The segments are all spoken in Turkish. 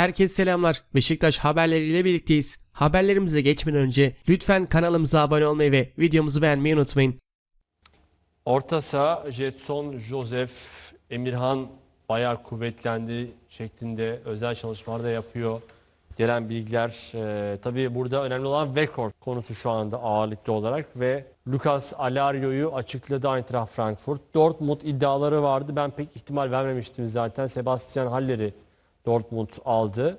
Herkese selamlar. Beşiktaş haberleriyle birlikteyiz. Haberlerimize geçmeden önce lütfen kanalımıza abone olmayı ve videomuzu beğenmeyi unutmayın. Orta saha Jetson, Joseph, Emirhan bayağı kuvvetlendi şeklinde özel çalışmalar da yapıyor. Gelen bilgiler e, tabii burada önemli olan Weghorst konusu şu anda ağırlıklı olarak ve Lucas Alario'yu açıkladı Eintracht Frankfurt. Dortmund iddiaları vardı. Ben pek ihtimal vermemiştim zaten. Sebastian Haller'i Dortmund aldı.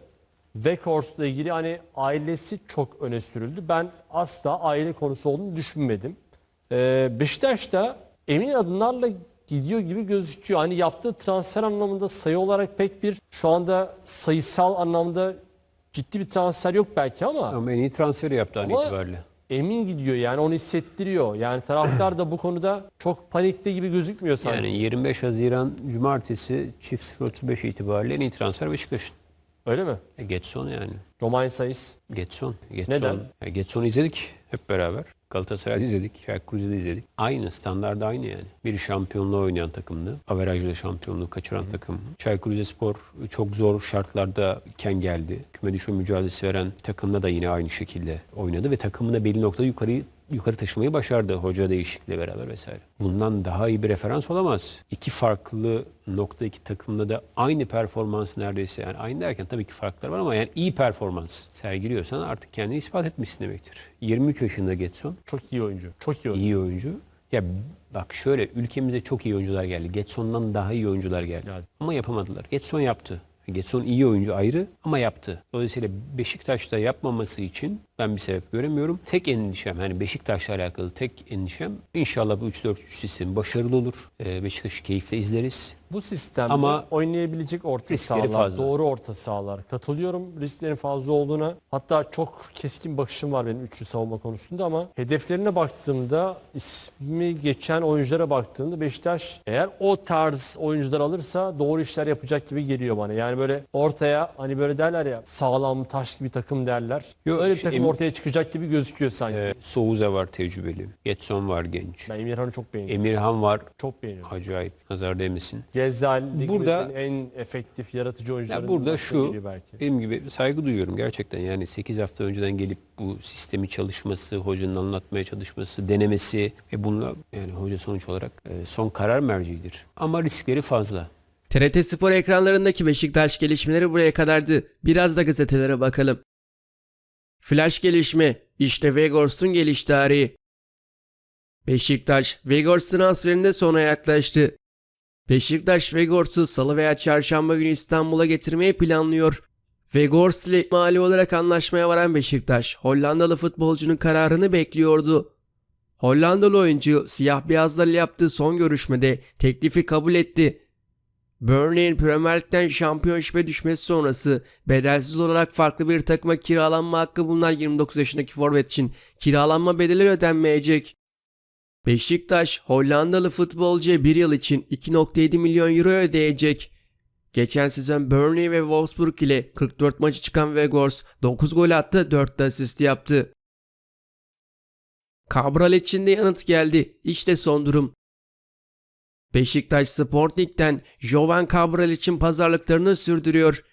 Weghorst'la ilgili hani ailesi çok öne sürüldü. Ben asla aile konusu olduğunu düşünmedim. Ee, Beşiktaş da emin adımlarla gidiyor gibi gözüküyor. Hani yaptığı transfer anlamında sayı olarak pek bir şu anda sayısal anlamda ciddi bir transfer yok belki ama Ama en iyi transferi yaptı an Ama- itibariyle. Emin gidiyor yani onu hissettiriyor. Yani taraftar da bu konuda çok panikte gibi gözükmüyor sanki. Yani 25 Haziran Cumartesi çift 0.35 itibariyle en iyi transfer Beşiktaş'ın. Öyle mi? E, Getson yani. Romain Sayıs. Getson. Getson. Neden? E, Getson'u izledik hep beraber. Galatasaray'da izledik. Çaykur Rize'de izledik. Aynı standart aynı yani. Biri şampiyonluğa oynayan takımdı. Averajda şampiyonluğu kaçıran takım. Çaykur Rizespor çok zor şartlarda iken geldi. Küme düşme mücadelesi veren takımda da yine aynı şekilde oynadı ve takımını belli noktada yukarı yukarı taşımayı başardı hoca değişikliğiyle beraber vesaire. Bundan daha iyi bir referans olamaz. İki farklı nokta iki takımda da aynı performans neredeyse yani aynı derken tabii ki farklar var ama yani iyi performans sergiliyorsan artık kendini ispat etmişsin demektir. 23 yaşında Getson Çok iyi oyuncu. Çok iyi oyuncu. iyi oyuncu. Ya bak şöyle ülkemize çok iyi oyuncular geldi. Getson'dan daha iyi oyuncular geldi. Geldi. Ama yapamadılar. Getson yaptı. Getson iyi oyuncu ayrı ama yaptı. Dolayısıyla Beşiktaş'ta yapmaması için ben bir sebep göremiyorum. Tek endişem hani Beşiktaş'la alakalı tek endişem inşallah bu 3-4-3 sistemi başarılı olur. Ee, Beşiktaş'ı keyifle izleriz. Bu sistemde Ama oynayabilecek orta sahalar, fazla. doğru orta sahalar. Katılıyorum risklerin fazla olduğuna. Hatta çok keskin bakışım var benim üçlü savunma konusunda ama hedeflerine baktığımda ismi geçen oyunculara baktığımda Beşiktaş eğer o tarz oyuncular alırsa doğru işler yapacak gibi geliyor bana. Yani böyle ortaya hani böyle derler ya sağlam taş gibi takım derler. Yok, Öyle bir takım ortaya çıkacak gibi gözüküyor sanki. Ee, Souza var tecrübeli. Getson var genç. Ben Emirhan'ı çok beğeniyorum. Emirhan var. çok beğeniyorum. Acayip. Nazar değmesin. Gezzal Burada- en efektif yaratıcı oyuncularından Ya burada şu belki. benim gibi saygı duyuyorum gerçekten yani 8 hafta önceden gelip bu sistemi çalışması, hocanın anlatmaya çalışması, denemesi ve bununla yani hoca sonuç olarak e, son karar merciidir. Ama riskleri fazla. TRT Spor ekranlarındaki Beşiktaş gelişmeleri buraya kadardı. Biraz da gazetelere bakalım. Flash gelişme. İşte Weghorst'un geliş tarihi. Beşiktaş, Weghorst transferinde sona yaklaştı. Beşiktaş Weghorst'u salı veya çarşamba günü İstanbul'a getirmeyi planlıyor. Weghorst ile mali olarak anlaşmaya varan Beşiktaş, Hollandalı futbolcunun kararını bekliyordu. Hollandalı oyuncu siyah beyazlarla yaptığı son görüşmede teklifi kabul etti. Burnley'in Premier Lig'den şampiyonşipe düşmesi sonrası bedelsiz olarak farklı bir takıma kiralanma hakkı bulunan 29 yaşındaki forvet için kiralanma bedeli ödenmeyecek. Beşiktaş Hollandalı futbolcuya bir yıl için 2.7 milyon euro ödeyecek. Geçen sezon Burnley ve Wolfsburg ile 44 maçı çıkan Weghorst 9 gol attı 4 de asist yaptı. Cabral için de yanıt geldi. İşte son durum. Beşiktaş Sporting'den Jovan Cabral için pazarlıklarını sürdürüyor.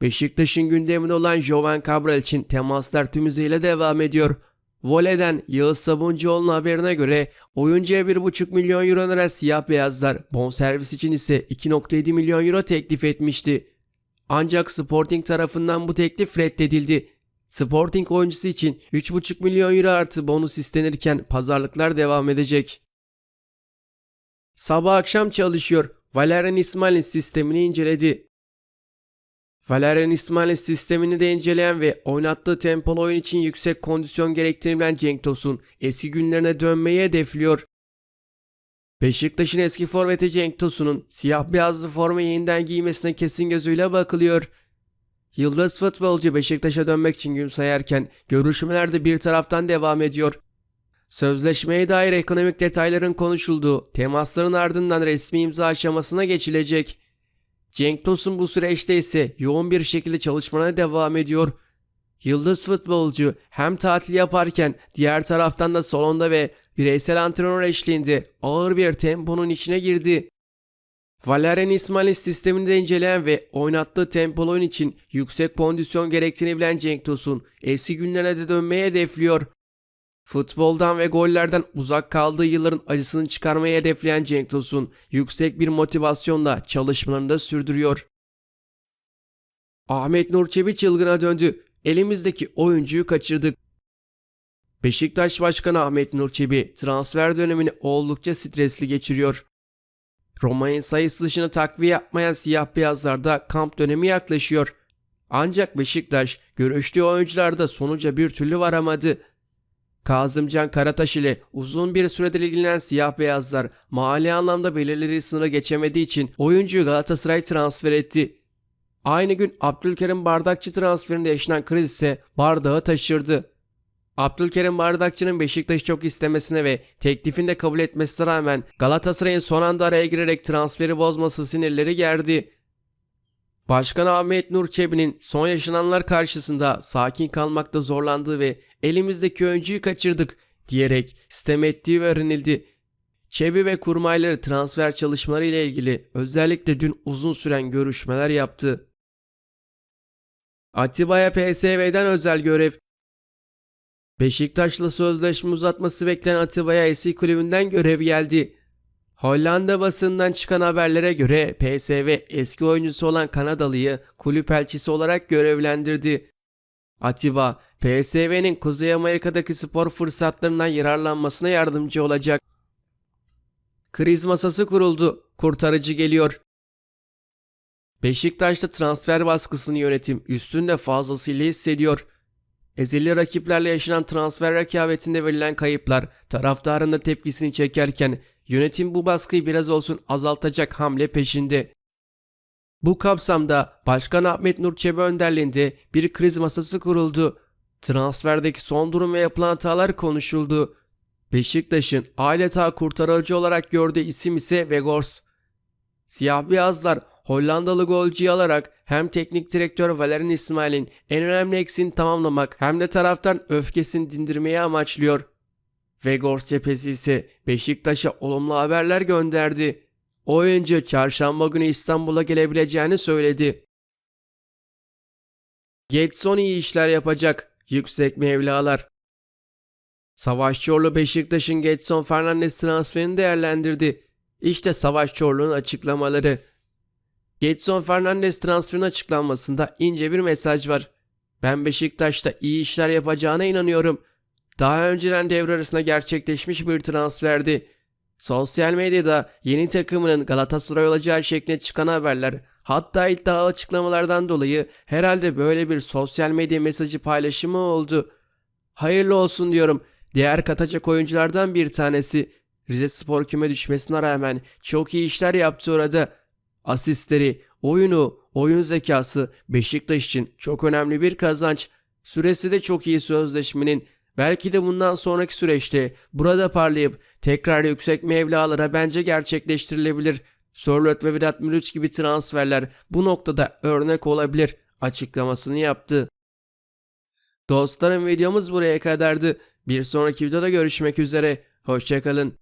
Beşiktaş'ın gündeminde olan Jovan Cabral için temaslar tüm hızıyla devam ediyor. Vole'den Yağız Sabuncuoğlu'nun haberine göre oyuncuya 1,5 milyon euro öneren siyah beyazlar bonservis için ise 2.7 milyon euro teklif etmişti. Ancak Sporting tarafından bu teklif reddedildi. Sporting oyuncusu için 3,5 milyon euro artı bonus istenirken pazarlıklar devam edecek. Sabah akşam çalışıyor. Valerian İsmail'in sistemini inceledi. Valerian İsmail'in sistemini de inceleyen ve oynattığı tempolu oyun için yüksek kondisyon gerektirebilen Cenk Tosun eski günlerine dönmeyi hedefliyor. Beşiktaş'ın eski forveti Cenk Tosun'un siyah beyazlı forma yeniden giymesine kesin gözüyle bakılıyor. Yıldız futbolcu Beşiktaş'a dönmek için gün sayarken görüşmeler de bir taraftan devam ediyor. Sözleşmeye dair ekonomik detayların konuşulduğu, temasların ardından resmi imza aşamasına geçilecek. Cenk Tosun bu süreçte ise yoğun bir şekilde çalışmana devam ediyor. Yıldız futbolcu hem tatil yaparken diğer taraftan da salonda ve bireysel antrenör eşliğinde ağır bir temponun içine girdi. Valerian İsmail'in sistemini de inceleyen ve oynattığı tempolu oyun için yüksek kondisyon gerektiğini bilen Cenk Tosun eski günlerine de dönmeyi hedefliyor. Futboldan ve gollerden uzak kaldığı yılların acısını çıkarmayı hedefleyen Cenk Tosun yüksek bir motivasyonla çalışmalarını da sürdürüyor. Ahmet Nur Çebi çılgına döndü. Elimizdeki oyuncuyu kaçırdık. Beşiktaş Başkanı Ahmet Nur Çebi transfer dönemini oldukça stresli geçiriyor. Roma'nın sayısı dışına takviye yapmayan siyah beyazlarda kamp dönemi yaklaşıyor. Ancak Beşiktaş görüştüğü oyuncularda sonuca bir türlü varamadı. Kazımcan Karataş ile uzun bir süredir ilgilenen siyah beyazlar mali anlamda belirlediği sınırı geçemediği için oyuncuyu Galatasaray transfer etti. Aynı gün Abdülkerim Bardakçı transferinde yaşanan kriz ise bardağı taşırdı. Abdülkerim Bardakçı'nın Beşiktaş'ı çok istemesine ve teklifini de kabul etmesine rağmen Galatasaray'ın son anda araya girerek transferi bozması sinirleri gerdi. Başkan Ahmet Nur Çebi'nin son yaşananlar karşısında sakin kalmakta zorlandığı ve elimizdeki oyuncuyu kaçırdık diyerek sitem ettiği öğrenildi. Çebi ve kurmayları transfer çalışmaları ile ilgili özellikle dün uzun süren görüşmeler yaptı. Atiba'ya PSV'den özel görev Beşiktaş'la sözleşme uzatması beklenen Atiba'ya eski kulübünden görev geldi. Hollanda basından çıkan haberlere göre PSV eski oyuncusu olan Kanadalı'yı kulüp elçisi olarak görevlendirdi. Atiba, PSV'nin Kuzey Amerika'daki spor fırsatlarından yararlanmasına yardımcı olacak. Kriz masası kuruldu. Kurtarıcı geliyor. Beşiktaş'ta transfer baskısını yönetim üstünde fazlasıyla hissediyor. Ezeli rakiplerle yaşanan transfer rekabetinde verilen kayıplar taraftarın da tepkisini çekerken yönetim bu baskıyı biraz olsun azaltacak hamle peşinde. Bu kapsamda Başkan Ahmet Nur Çebi önderliğinde bir kriz masası kuruldu. Transferdeki son durum ve yapılan hatalar konuşuldu. Beşiktaş'ın adeta kurtarıcı olarak gördüğü isim ise Weghorst. Siyah beyazlar Hollandalı golcüyü alarak hem teknik direktör Valerian İsmail'in en önemli eksiğini tamamlamak hem de taraftan öfkesini dindirmeyi amaçlıyor. Weghorst cephesi ise Beşiktaş'a olumlu haberler gönderdi. Oyuncu çarşamba günü İstanbul'a gelebileceğini söyledi. Getson iyi işler yapacak. Yüksek mevlalar. Savaş Çorlu Beşiktaş'ın Getson Fernandes transferini değerlendirdi. İşte Savaş Çorlu'nun açıklamaları. Getson Fernandes transferinin açıklanmasında ince bir mesaj var. Ben Beşiktaş'ta iyi işler yapacağına inanıyorum. Daha önceden devre arasında gerçekleşmiş bir transferdi. Sosyal medyada yeni takımının Galatasaray olacağı şeklinde çıkan haberler hatta iddialı açıklamalardan dolayı herhalde böyle bir sosyal medya mesajı paylaşımı oldu. Hayırlı olsun diyorum. Değer katacak oyunculardan bir tanesi. Rize Spor küme düşmesine rağmen çok iyi işler yaptı orada. Asistleri, oyunu, oyun zekası Beşiktaş için çok önemli bir kazanç. Süresi de çok iyi sözleşmenin. Belki de bundan sonraki süreçte burada parlayıp tekrar yüksek mevlalara bence gerçekleştirilebilir. Sörlot ve Vedat Muriç gibi transferler bu noktada örnek olabilir açıklamasını yaptı. Dostlarım videomuz buraya kadardı. Bir sonraki videoda görüşmek üzere. Hoşçakalın.